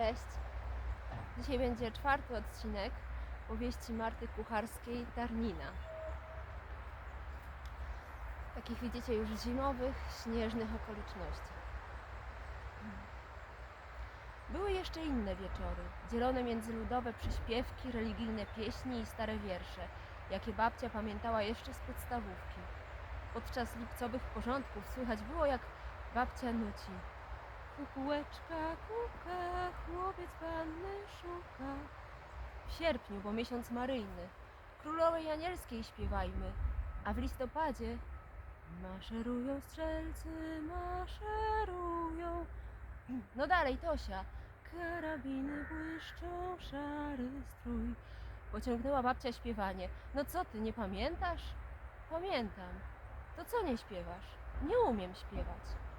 Cześć. Dzisiaj będzie czwarty odcinek powieści Marty Kucharskiej Tarnina. Takich widzicie już zimowych, śnieżnych okolicznościach. Były jeszcze inne wieczory, dzielone między ludowe przyśpiewki, religijne pieśni i stare wiersze, jakie babcia pamiętała jeszcze z podstawówki. Podczas lipcowych porządków słychać było, jak babcia nuci. Kukułeczka, kuka, chłopiec panny szuka. W sierpniu, bo miesiąc maryjny, królowej anielskiej śpiewajmy, a w listopadzie maszerują strzelcy, maszerują. No dalej, Tosia. Karabiny błyszczą, szary strój. Pociągnęła babcia śpiewanie. No co ty, nie pamiętasz? Pamiętam. To co nie śpiewasz? Nie umiem śpiewać.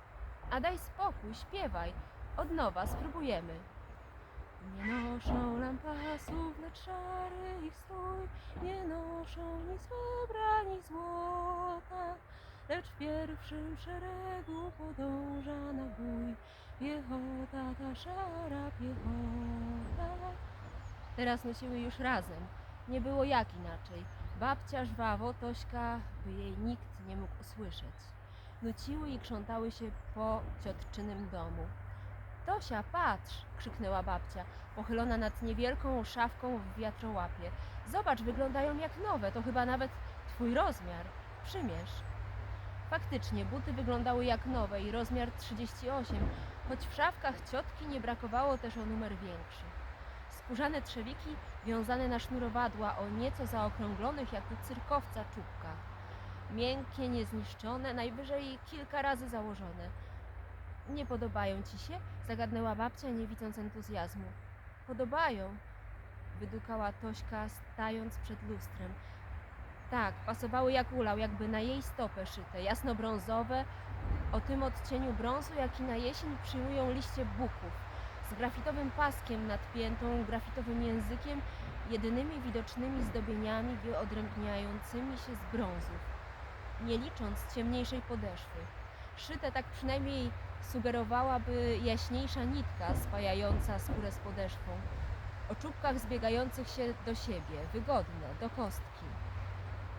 A daj spokój, śpiewaj. Od nowa spróbujemy. Nie noszą lampasów, lecz szary ich strój. Nie noszą ni srebra, ni złota. Lecz w pierwszym szeregu podąża na bój. Piechota, ta szara piechota. Teraz nuciły już razem. Nie było jak inaczej. Babcia żwawo, Tośka, by jej nikt nie mógł usłyszeć nuciły i krzątały się po ciotczynym domu. Tosia, patrz! krzyknęła babcia, pochylona nad niewielką szafką w wiatrołapie. Zobacz, wyglądają jak nowe, to chyba nawet twój rozmiar. Przymierz. Faktycznie, buty wyglądały jak nowe i rozmiar 38, choć w szafkach ciotki nie brakowało też o numer większy. Skórzane trzewiki wiązane na sznurowadła o nieco zaokrąglonych jak u cyrkowca czubkach miękkie, niezniszczone, najwyżej kilka razy założone. Nie podobają ci się? zagadnęła babcia, nie widząc entuzjazmu. Podobają, wydukała Tośka, stając przed lustrem. Tak, pasowały jak ulał, jakby na jej stopę szyte, jasno-brązowe, o tym odcieniu brązu, jaki na jesień przyjmują liście buków, z grafitowym paskiem nadpiętą, grafitowym językiem, jedynymi widocznymi zdobieniami wyodrębniającymi się z brązów nie licząc ciemniejszej podeszwy. Szyte tak przynajmniej sugerowałaby jaśniejsza nitka spajająca skórę z podeszwą. O czubkach zbiegających się do siebie, wygodne, do kostki.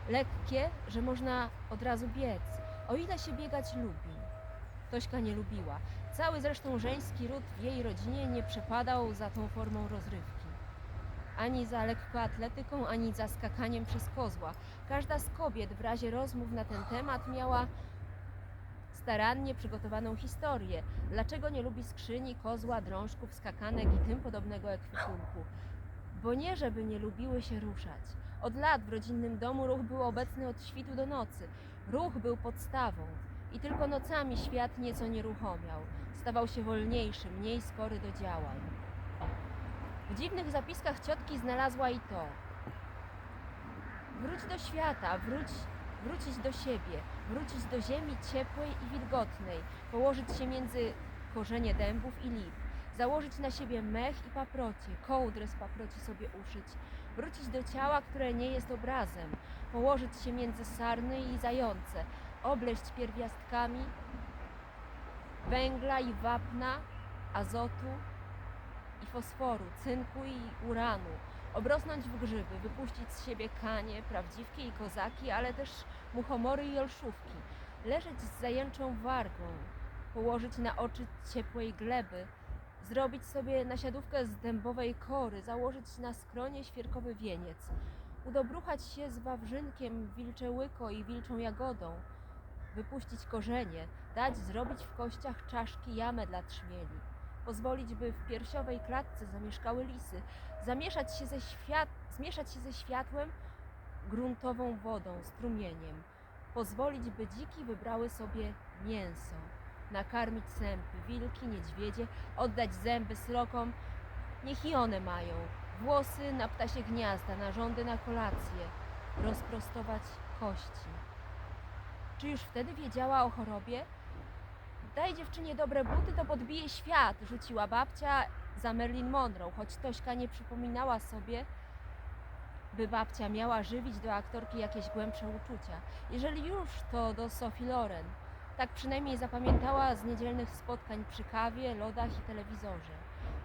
Lekkie, że można od razu biec, o ile się biegać lubi. Tośka nie lubiła. Cały zresztą żeński ród w jej rodzinie nie przepadał za tą formą rozrywki ani za lekkoatletyką, ani za skakaniem przez kozła. Każda z kobiet w razie rozmów na ten temat miała starannie przygotowaną historię. Dlaczego nie lubi skrzyni, kozła, drążków, skakanek i tym podobnego ekwipunku? Bo nie, żeby nie lubiły się ruszać. Od lat w rodzinnym domu ruch był obecny od świtu do nocy. Ruch był podstawą. I tylko nocami świat nieco nieruchomiał. Stawał się wolniejszy, mniej skory do działań. W dziwnych zapiskach ciotki znalazła i to. Wróć do świata, wróć, wrócić do siebie, wrócić do ziemi ciepłej i wilgotnej, położyć się między korzenie dębów i lip, założyć na siebie mech i paprocie, kołdrę z paproci sobie uszyć, wrócić do ciała, które nie jest obrazem, położyć się między sarny i zające, obleść pierwiastkami węgla i wapna, azotu, i fosforu, cynku i uranu, obrosnąć w grzyby, wypuścić z siebie kanie, prawdziwki i kozaki, ale też muchomory i olszówki, leżeć z zajęczą wargą, położyć na oczy ciepłej gleby, zrobić sobie nasiadówkę z dębowej kory, założyć na skronie świerkowy wieniec, udobruchać się z wawrzynkiem, wilcze łyko i wilczą jagodą, wypuścić korzenie, dać zrobić w kościach czaszki jamę dla trzmieli pozwolić, by w piersiowej klatce zamieszkały lisy, zamieszać się ze świat, zmieszać się ze światłem, gruntową wodą, strumieniem, pozwolić, by dziki wybrały sobie mięso, nakarmić sępy, wilki, niedźwiedzie, oddać zęby srokom, niech i one mają, włosy na ptasie gniazda, narządy na kolację, rozprostować kości. Czy już wtedy wiedziała o chorobie? Daj dziewczynie dobre buty, to podbije świat, rzuciła babcia za Marilyn Monroe, choć Tośka nie przypominała sobie, by babcia miała żywić do aktorki jakieś głębsze uczucia. Jeżeli już, to do Sophie Loren. Tak przynajmniej zapamiętała z niedzielnych spotkań przy kawie, lodach i telewizorze.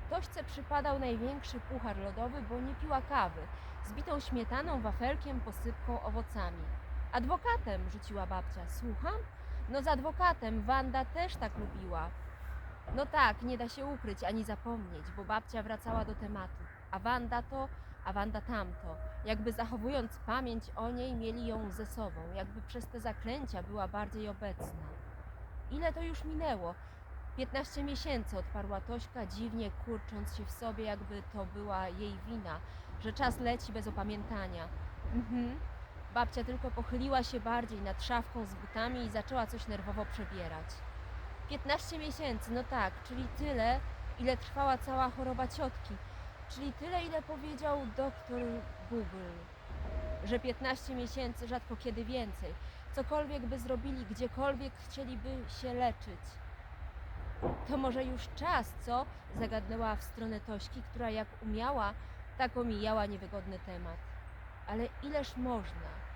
Tośce przypadał największy puchar lodowy, bo nie piła kawy, z bitą śmietaną, wafelkiem, posypką, owocami. Adwokatem, rzuciła babcia. Słucham? No z adwokatem, Wanda też tak lubiła. No tak, nie da się ukryć ani zapomnieć, bo babcia wracała do tematu. A Wanda to, a Wanda tamto. Jakby zachowując pamięć o niej, mieli ją ze sobą, jakby przez te zaklęcia była bardziej obecna. Ile to już minęło? 15 miesięcy, odparła Tośka, dziwnie kurcząc się w sobie, jakby to była jej wina, że czas leci bez opamiętania. Mhm. Babcia tylko pochyliła się bardziej nad szafką z butami i zaczęła coś nerwowo przebierać. 15 miesięcy, no tak, czyli tyle, ile trwała cała choroba ciotki, czyli tyle, ile powiedział doktor Google, że 15 miesięcy, rzadko kiedy więcej. Cokolwiek by zrobili, gdziekolwiek chcieliby się leczyć. To może już czas, co? Zagadnęła w stronę Tośki, która jak umiała, tak omijała niewygodny temat. Ale ileż można?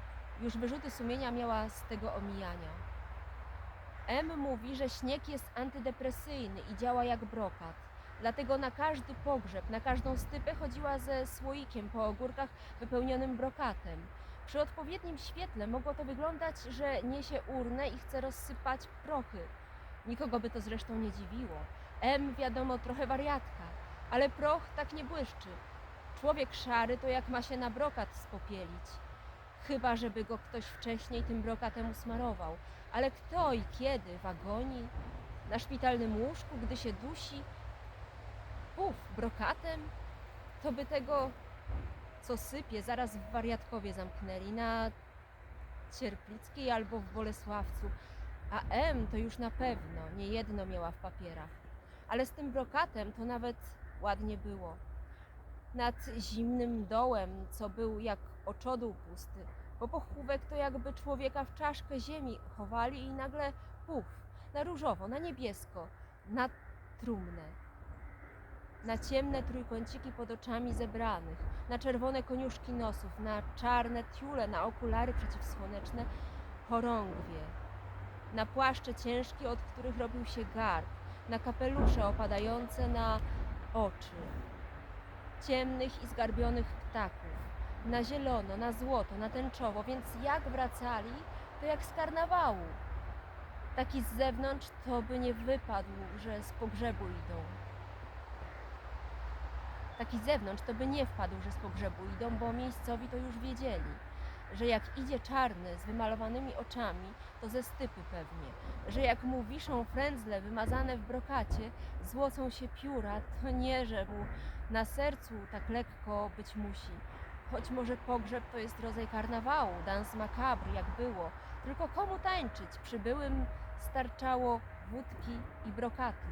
Już wyrzuty sumienia miała z tego omijania. M mówi, że śnieg jest antydepresyjny i działa jak brokat. Dlatego na każdy pogrzeb, na każdą stypę chodziła ze słoikiem po ogórkach wypełnionym brokatem. Przy odpowiednim świetle mogło to wyglądać, że niesie urnę i chce rozsypać prochy. Nikogo by to zresztą nie dziwiło. M wiadomo trochę wariatka, ale proch tak nie błyszczy. Człowiek szary to jak ma się na brokat spopielić. Chyba, żeby go ktoś wcześniej tym brokatem usmarował. Ale kto i kiedy? W agonii? Na szpitalnym łóżku, gdy się dusi? Puf, brokatem? To by tego, co sypie, zaraz w wariatkowie zamknęli. Na Cierplickiej albo w Bolesławcu. A M to już na pewno nie jedno miała w papierach. Ale z tym brokatem to nawet ładnie było. Nad zimnym dołem, co był jak oczodół pusty, bo pochówek to jakby człowieka w czaszkę ziemi chowali i nagle puf, na różowo, na niebiesko, na trumnę. Na ciemne trójkąciki pod oczami zebranych, na czerwone koniuszki nosów, na czarne tiule, na okulary przeciwsłoneczne, chorągwie, na płaszcze ciężkie, od których robił się garb, na kapelusze opadające na oczy, ciemnych i zgarbionych ptaków, na zielono, na złoto, na tęczowo, więc jak wracali, to jak z karnawału. Taki z zewnątrz to by nie wypadł, że z pogrzebu idą. Taki z zewnątrz to by nie wpadł, że z pogrzebu idą, bo miejscowi to już wiedzieli, że jak idzie czarny z wymalowanymi oczami, to ze stypy pewnie, że jak mu wiszą frędzle wymazane w brokacie, złocą się pióra, to nie, że mu na sercu tak lekko być musi. Choć może pogrzeb to jest rodzaj karnawału, dans macabre, jak było. Tylko komu tańczyć? Przybyłym starczało wódki i brokatu.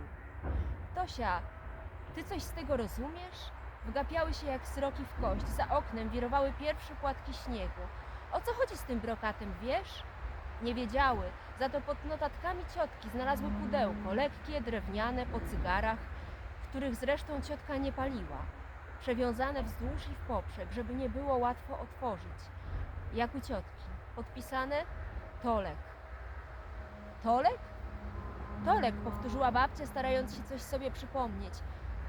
Tosia, ty coś z tego rozumiesz? Wgapiały się jak sroki w kość. Za oknem wirowały pierwsze płatki śniegu. O co chodzi z tym brokatem, wiesz? Nie wiedziały. Za to pod notatkami ciotki znalazły pudełko, lekkie, drewniane, po cygarach, których zresztą ciotka nie paliła. Przewiązane wzdłuż i w poprzek, żeby nie było łatwo otworzyć. Jak u ciotki. Podpisane Tolek. Tolek? Tolek, powtórzyła babcia, starając się coś sobie przypomnieć.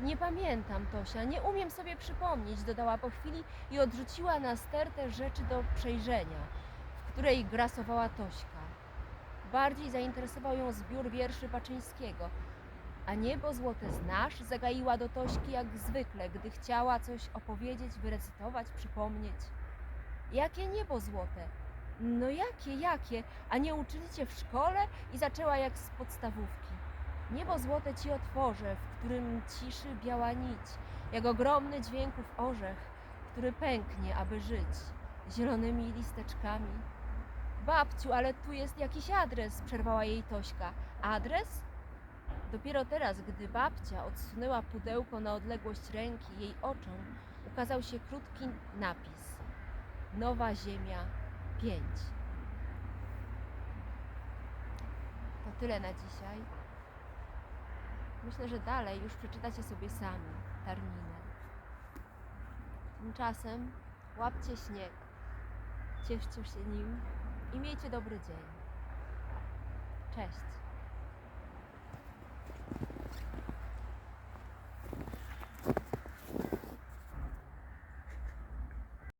Nie pamiętam, Tosia, nie umiem sobie przypomnieć, dodała po chwili i odrzuciła na stertę rzeczy do przejrzenia, w której grasowała Tośka. Bardziej zainteresował ją zbiór wierszy Baczyńskiego. A niebo złote znasz? Zagaiła do Tośki jak zwykle, gdy chciała coś opowiedzieć, wyrecytować, przypomnieć. Jakie niebo złote? No jakie, jakie? A nie uczyli w szkole? I zaczęła jak z podstawówki. Niebo złote ci otworzę, w którym ciszy biała nić, jak ogromny dźwięków orzech, który pęknie, aby żyć, zielonymi listeczkami. Babciu, ale tu jest jakiś adres, przerwała jej Tośka. Adres? Dopiero teraz, gdy babcia odsunęła pudełko na odległość ręki, jej oczom ukazał się krótki napis. Nowa Ziemia 5. To tyle na dzisiaj. Myślę, że dalej już przeczytacie sobie sami Tarninę. Tymczasem łapcie śnieg, cieszcie się nim i miejcie dobry dzień. Cześć.